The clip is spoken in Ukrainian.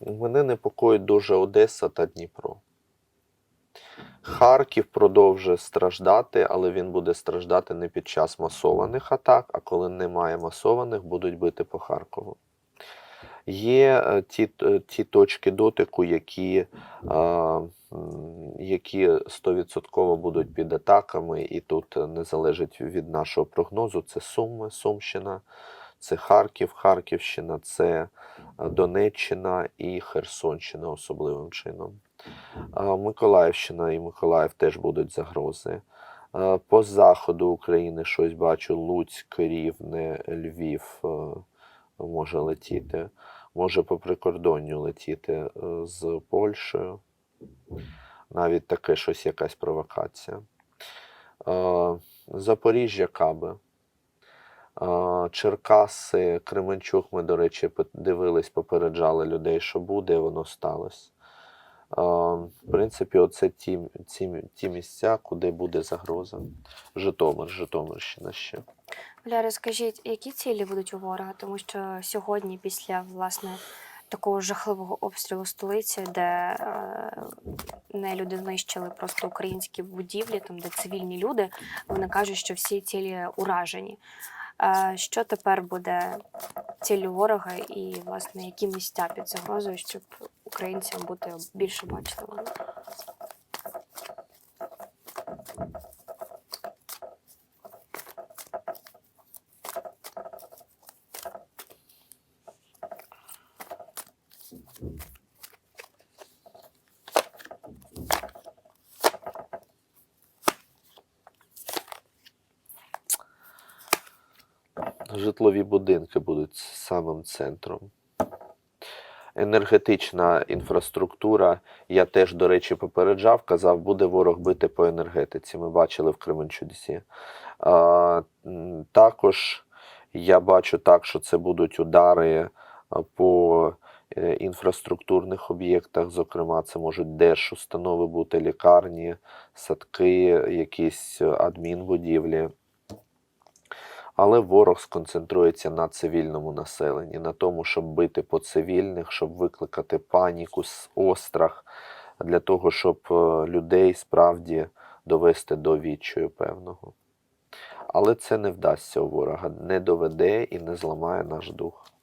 Мене непокоїть дуже Одеса та Дніпро. Харків продовжує страждати, але він буде страждати не під час масованих атак, а коли немає масованих, будуть бити по Харкову. Є е, ті, е, ті точки дотику, які, е, які 100% будуть під атаками, і тут не залежить від нашого прогнозу. Це Суми, Сумщина, це Харків, Харківщина, це е, Донеччина і Херсонщина особливим чином. Миколаївщина і Миколаїв теж будуть загрози. По заходу України щось бачу: Луцьк, Рівне, Львів е, може летіти. Може по прикордонню летіти е, з Польщею. Навіть таке щось, якась провокація. Запоріжжя Каби. Черкаси, Кременчук, ми, до речі, дивились, попереджали людей, що буде, воно сталося. В принципі, оце ті, ті, ті місця, куди буде загроза. Житомир, Житомирщина ще. Валя, розкажіть, які цілі будуть у ворога? Тому що сьогодні, після власне такого жахливого обстрілу столиці, де е, не люди знищили просто українські будівлі, там де цивільні люди, вони кажуть, що всі цілі уражені. Що тепер буде ціллю ворога, і власне які місця під загрозою, щоб українцям бути більше бачливими? Житлові будинки будуть самим центром. Енергетична інфраструктура. Я теж, до речі, попереджав, казав, буде ворог бити по енергетиці. Ми бачили в Кременчуці. Також я бачу так, що це будуть удари по е, інфраструктурних об'єктах. Зокрема, це можуть держустанови бути, лікарні, садки, якісь е, адмінбудівлі. Але ворог сконцентрується на цивільному населенні, на тому, щоб бити по цивільних, щоб викликати паніку, острах, для того, щоб е, людей справді довести до відчаю певного. Але це не вдасться у ворога, не доведе і не зламає наш дух.